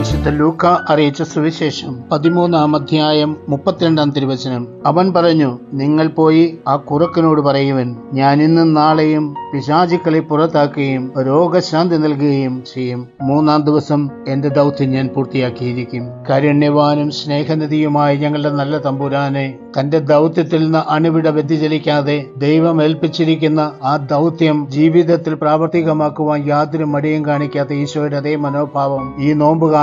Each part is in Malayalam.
വിശുദ്ധ ലൂക്ക അറിയിച്ച സുവിശേഷം പതിമൂന്നാം അധ്യായം മുപ്പത്തിരണ്ടാം തിരുവചനം. അവൻ പറഞ്ഞു നിങ്ങൾ പോയി ആ കുറുക്കനോട് പറയുവൻ ഞാൻ ഇന്നും നാളെയും പിശാചുക്കളെ പുറത്താക്കുകയും രോഗശാന്തി നൽകുകയും ചെയ്യും. മൂന്നാം ദിവസം എന്റെ ദൗത്യം ഞാൻ പൂർത്തിയാക്കിയിരിക്കും. കാരുണ്യവാനും സ്നേഹനിധിയുമായ ഞങ്ങളുടെ നല്ല തമ്പുരാനെ തന്റെ ദൗത്യത്തിൽ നിന്ന് അണുവിട വ്യതിചലിക്കാതെ ദൈവം ഏൽപ്പിച്ചിരിക്കുന്ന ആ ദൗത്യം ജീവിതത്തിൽ പ്രാവർത്തികമാക്കുവാൻ യാതൊരു മടിയും കാണിക്കാത്ത ഈശോയുടെ അതേ മനോഭാവം ഈ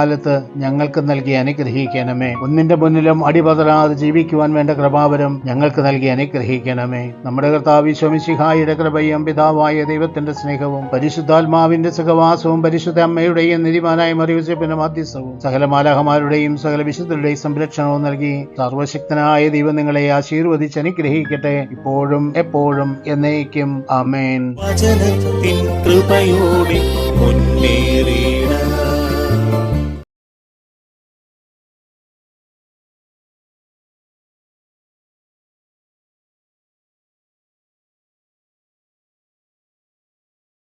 നോമ്പുകാലത്ത് ഞങ്ങൾക്ക് നൽകി അനുഗ്രഹിക്കണമേ. ഒന്നിന്റെ മുന്നിലും അടിപതരാതെ ജീവിക്കുവാൻ വേണ്ട കൃപാവരം ഞങ്ങൾക്ക് നൽകി അനുഗ്രഹിക്കണമേ. നമ്മുടെ കർത്താവ് ശോമിശിഹായുടെ കൃപയും പിതാവായ ദൈവത്തിന്റെ സ്നേഹവും പരിശുദ്ധാത്മാവിന്റെ സുഖവാസവും പരിശുദ്ധ അമ്മയുടെയും നിരിമാനായ മറിയുസപ്പിന്റെ മാധ്യസ്ഥവും സകല മാലാഹമാരുടെയും സകല വിശുദ്ധരുടെയും സംരക്ഷണവും നൽകി സർവശക്തനായ ദൈവം നിങ്ങളെ ആശീർവദിച്ച് അനുഗ്രഹിക്കട്ടെ. ഇപ്പോഴും എപ്പോഴും എന്നേക്കും. അമേൻ കൃപയോടെ മുന്നേറിയിടാം